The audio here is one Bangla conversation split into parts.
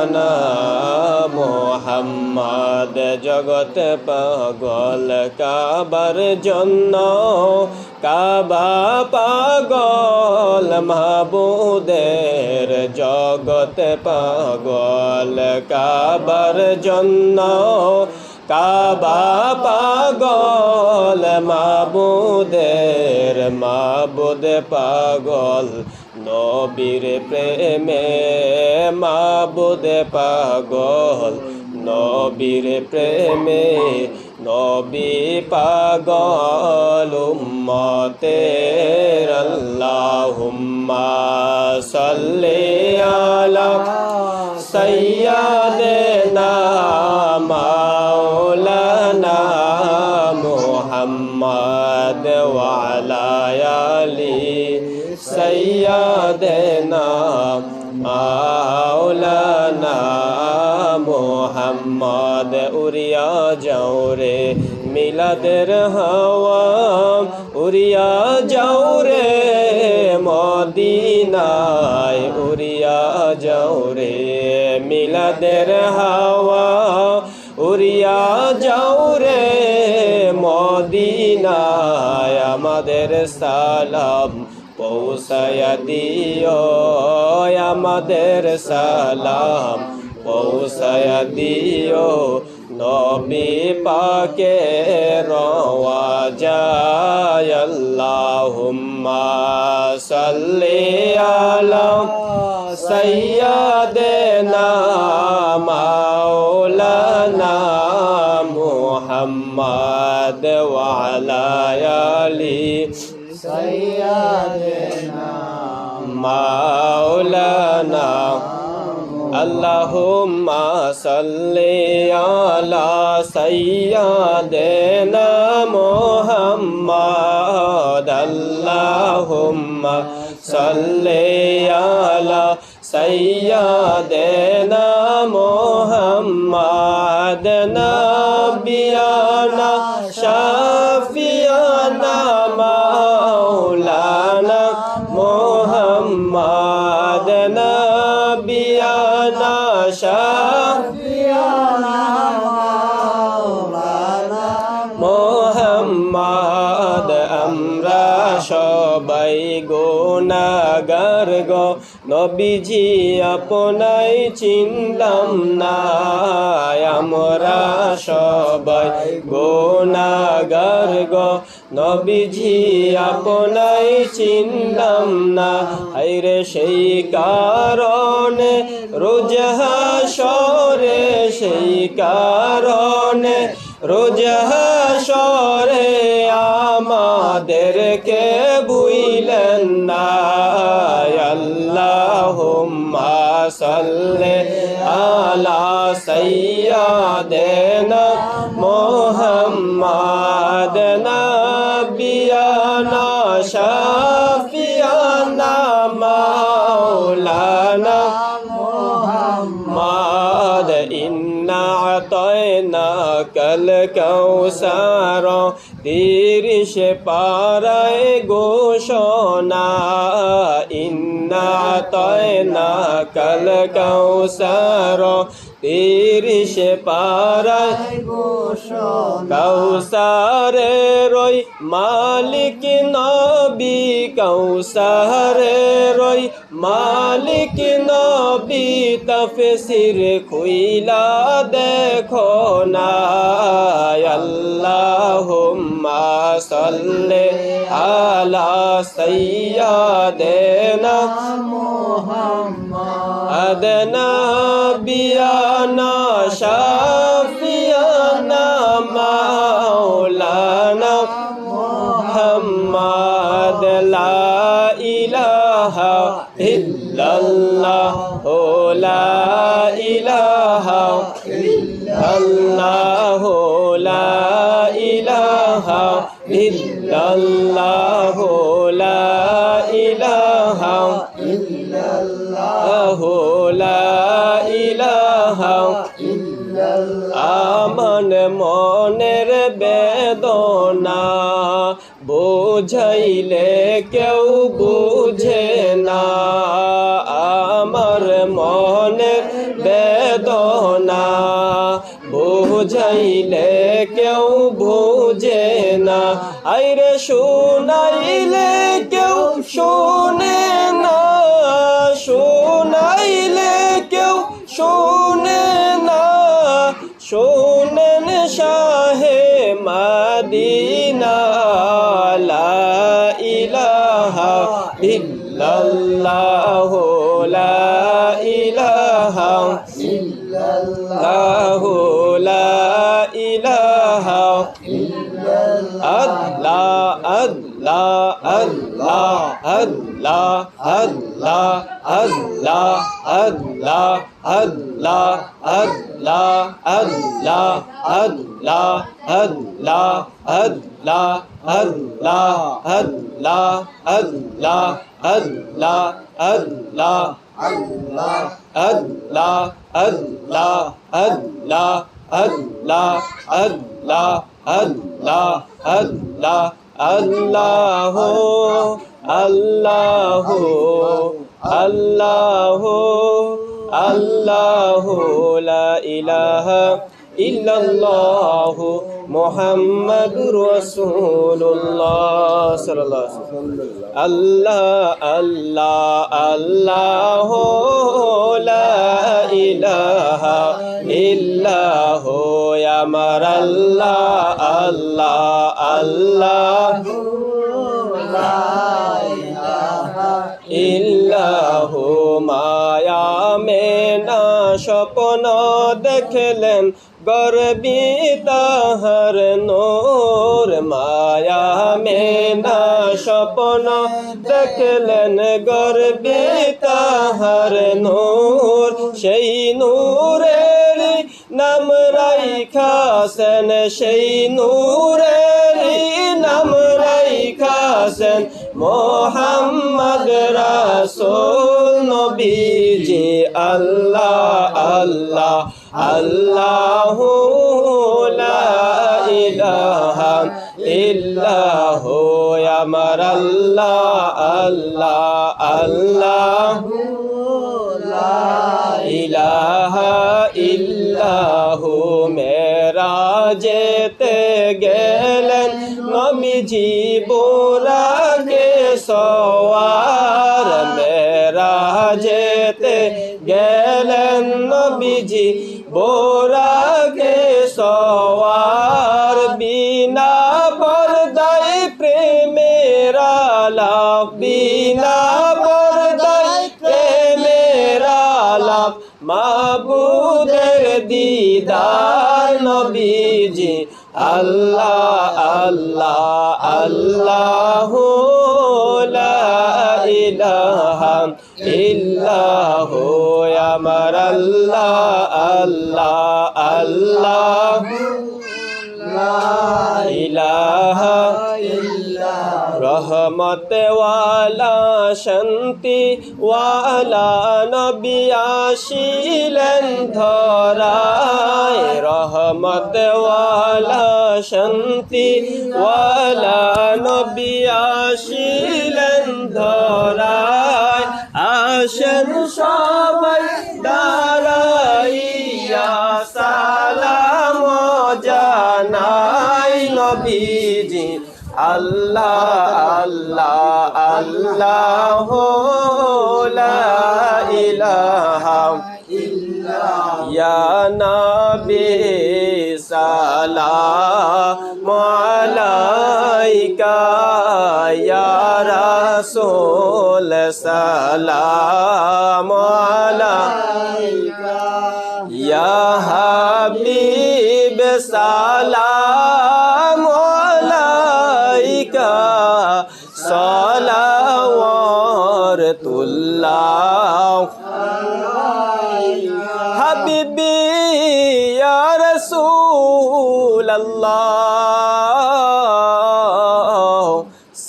মাওলানা মোহাম্মদ জগত পাগল কাবার জন্য কাবা পাগল মাহবুদের জগত পাগল কাবার জন্য কাবা পাগল মাবুদের মাবুদ পাগল নবীর প্রেমে মাবুদ পাগল নবীর প্রেমে নবী পাগল উম্মতের আল্লাহুম্মা সাল্লি আলা সাইয়াদেনা মা محمد وعلى آل سيدنا مولانا মোহাম্মদ উরিয়া যাও রে মিলাদের হাওয়া উরিয়া যাও রে মদিনায় উরিয়া যাও রে মিলাদের হাওয়া উরিয়া যাও রে মদিনায় আমাদের সালাম পৌঁছায়া দিও আমাদের সালাম পৌঁছায়া দিও। নবী পাকে রওয়া যায় আল্লাহুম্মা সাল্লি আলা সাইয়্যিদিনা মাওলানা محمد وعلى آل سيدنا مولانا اللهم صل على سيدنا محمد اللهم صل على سيدنا محمد نبينا شافينا নবীজি আপনাই চিনলাম না, আমরা সবাই গোনাগার গ। নবীজি আপনাই চিনলাম না হাইরে সেই কারণে রোজা সরে সেই কারণে রোজা সরে আমাদেরকে বুইলেন না। اللهم صل على سيدنا محمد نبينا شفيعنا مولانا محمد. إنا أعطيناك الكوثر তিরিশ পারায় ঘোষণা ইন্না তয় না কাল কৌসার তিরিশ পারায় কৌসারে রই, মালিক নবী কৌসারে রই, মালিক নবী তফসির খুইলা দেখো না আল্লাহুম্মা সাল্লি আলা সাইয়্যিদিনা আদনা বিয়ানা শাফিয়ানা মাওলানা মুহাম্মদ, লা ইলাহা ইল্লাল্লাহ, ও লা ইলাহা ইল্লাল্লাহ লা ইলাহা ইল্লাল্লাহ লা ইলাহা আমন মনের বেদনা। বুঝাইলে কেউ বুঝে না। কেউ বুঝে না। আইরে শুনাইলে কেউ শোনে না। শোনাইলে কেউ শোনে না। শোনেন শাহে মাদিনা, লা ইলাহা ইল্লাল্লাহ, লা ইলাহা ইল্লাল্লাহ। আল্লাহ আল্লাহ আল্লাহ আল্লাহ আল্লাহ আল্লাহ আল্লাহ আল্লাহ আল্লাহ আল্লাহ আল্লাহ, লা আল্লাহ আল্লাহ আল্লাহ আমার আল্লাহ আল্লাহ আল্লাহ। ইল্লাহ মায়া মেনা স্বপ্ন দেখলেন গর্বি তাহার নোর। মায়া মেনা স্বপ্ন দেখলেন গর্বি তাহার নোর। সেই নূরের নাম রাইখাসেন সেই নূরের নাম রাইখাসেন মোহাম্মদ রাসূল নবীজি। আল্লাহ আল্লাহ আল্লাহ লা ইলাহা ইল্লাহ আমার আল্লাহ আল্লাহ আল্লাহ। ইলাহা যেতে গেলেন নবীজি বোরাকে সওয়ার মেরা যেতে গেলেন নবীজি বোরাকে সওয়ার বিনা পর্দায় প্রেমের আলাপ বিনা পর্দায় প্রেমের আলাপ মাবুদের দিদার নবীজি আল্লাহ আল্লাহ আল্লাহ লা ইলাহা ইল্লাহ আমার আল্লাহ আল্লাহ আল্লাহ ইলাহা রহমত ওয়ালা শান্তি, ওয়ালা নবী আসিলেন শান্তি, ওয়ালা নবী আসিলেন আসেন সবাই দাঁড়াইয়া সালাম জানাই নবীজি আল্লাহ আল্লাহ আল্লাহ, লা ইলাহা ইয়া নবী, সালাম আলাইকা। ইয়া রাসূল, সালাম আলাইকা। ইয়া হাবিব, সালাম। রাসূলাল্লাহ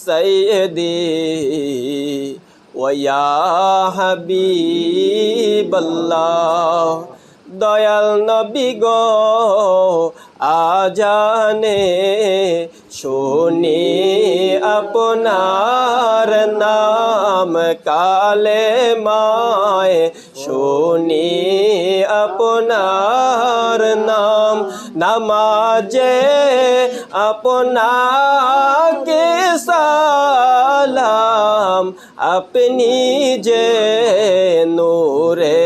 সাইয়্যিদি ওয়া হাবিবাল্লাহ। দয়াল নবী গো আজানে শুনি আপনার নাম কালে মায়। শুনি আপনার নাম নামাজে আপনাকে সালাম। আপনি যে নূরে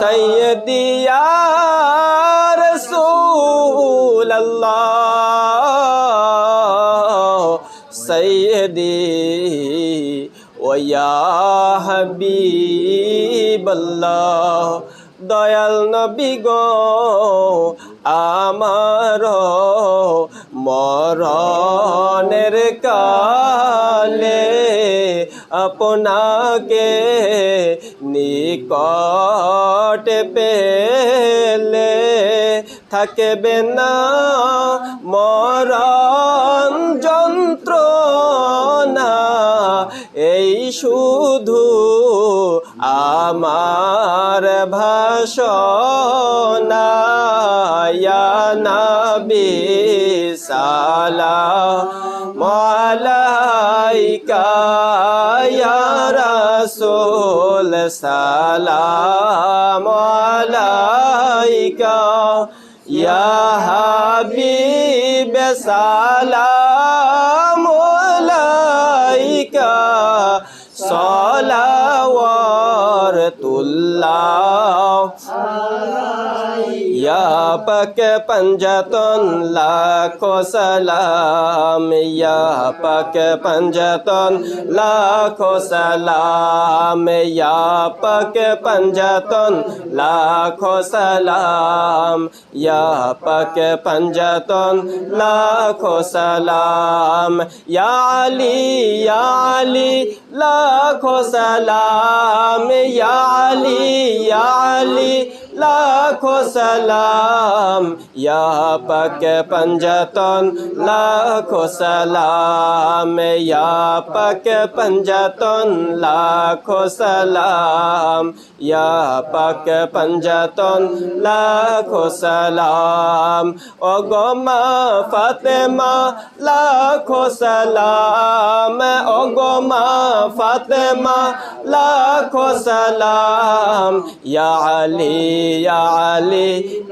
سيدي يا رسول الله سيدي ويا حبيب الله দয়াল নবী গো আমার মরণের কালে আপনাকে নিকট পেলে থাকবে না মরণ যন্ত্রণা। এই শুধু আমার ভাষণা। নবী সালাম আলাইকা, ইয়া রাসূল সালাম। সালাম আলাইকা সলাওয়াতুল্লাহ ইয়া পাক পঞ্জতন লাখো সালাম ইয়া পাক পঞ্জতন লাখো সালাম ইয়া পাক পঞ্জতন লাখো সালাম ইয়া পাক পঞ্জতন লাখো সালাম ইয়া আলী ইয়া আলী লাখো সালাম ইয়া আলী ইয়া আলী লাখো সালাম ইয়া পাক পঞ্জতন লাখো সালাম ইয়া পাক পঞ্জতন লাখো সালাম ইয়া পাক পঞ্জতন লাখো সালাম ও মা ফাতেমা লাখো সালাম ফাতেমা লাখো সালাম। ইয়া আলী ইয়া আলী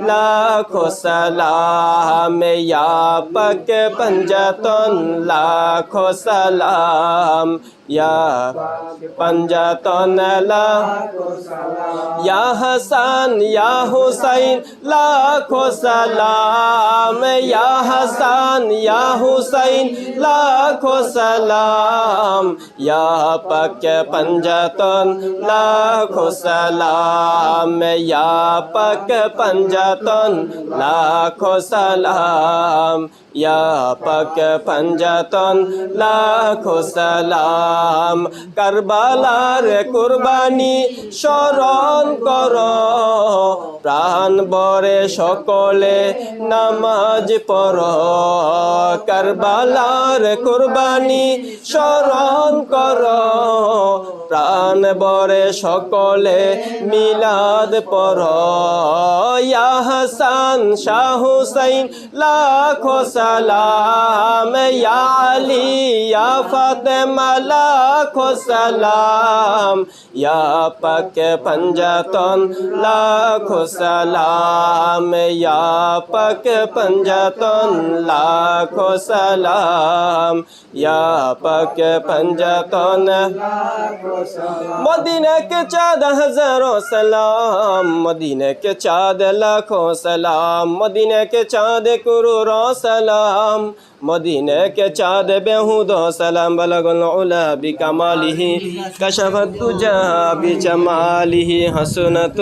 লাখো সালাম। ইয়া পাক পঞ্জতন লাখো সালাম। ইয়া পঞ্জতন লাখো ইয়া হাসান ইয়া হুসাইন লাখো সালাম ইয়া হাসান ইয়া হুসাইন লাখো সালাম ইয়া পাক পঞ্জতন লাখো সালাম ইয়া পাক পঞ্জতন লাখো সালাম পাক পঞ্জতন লাখো সালাম কারবালার কুরবানি স্মরণ কর প্রাণ বরে সকলে নামাজ পড়। কারবালার কুরবানি স্মরণ কর। প্রাণ বরে সকলে মিলাদ পড়। ইয়া হাসান শাহ হুসাইন سلام، یا علی، یا فاطمہ، لاکھو سلام، یا پک پنجتن، لاکھو سلام، یا پک پنجتن، لاکھو سلام، یا پک پنجتن مدینہ کے چاد ہزاروں سلام، مدینہ کے چاد لاکھوں سلام، مدینہ کے چاد کروروں سلام۔ সালাম। মদিনাকে চাঁদ বেহুদ সালাম বলগল উলা বিকামালিহি কশফত তুজা বিচমালিহি হাসনাত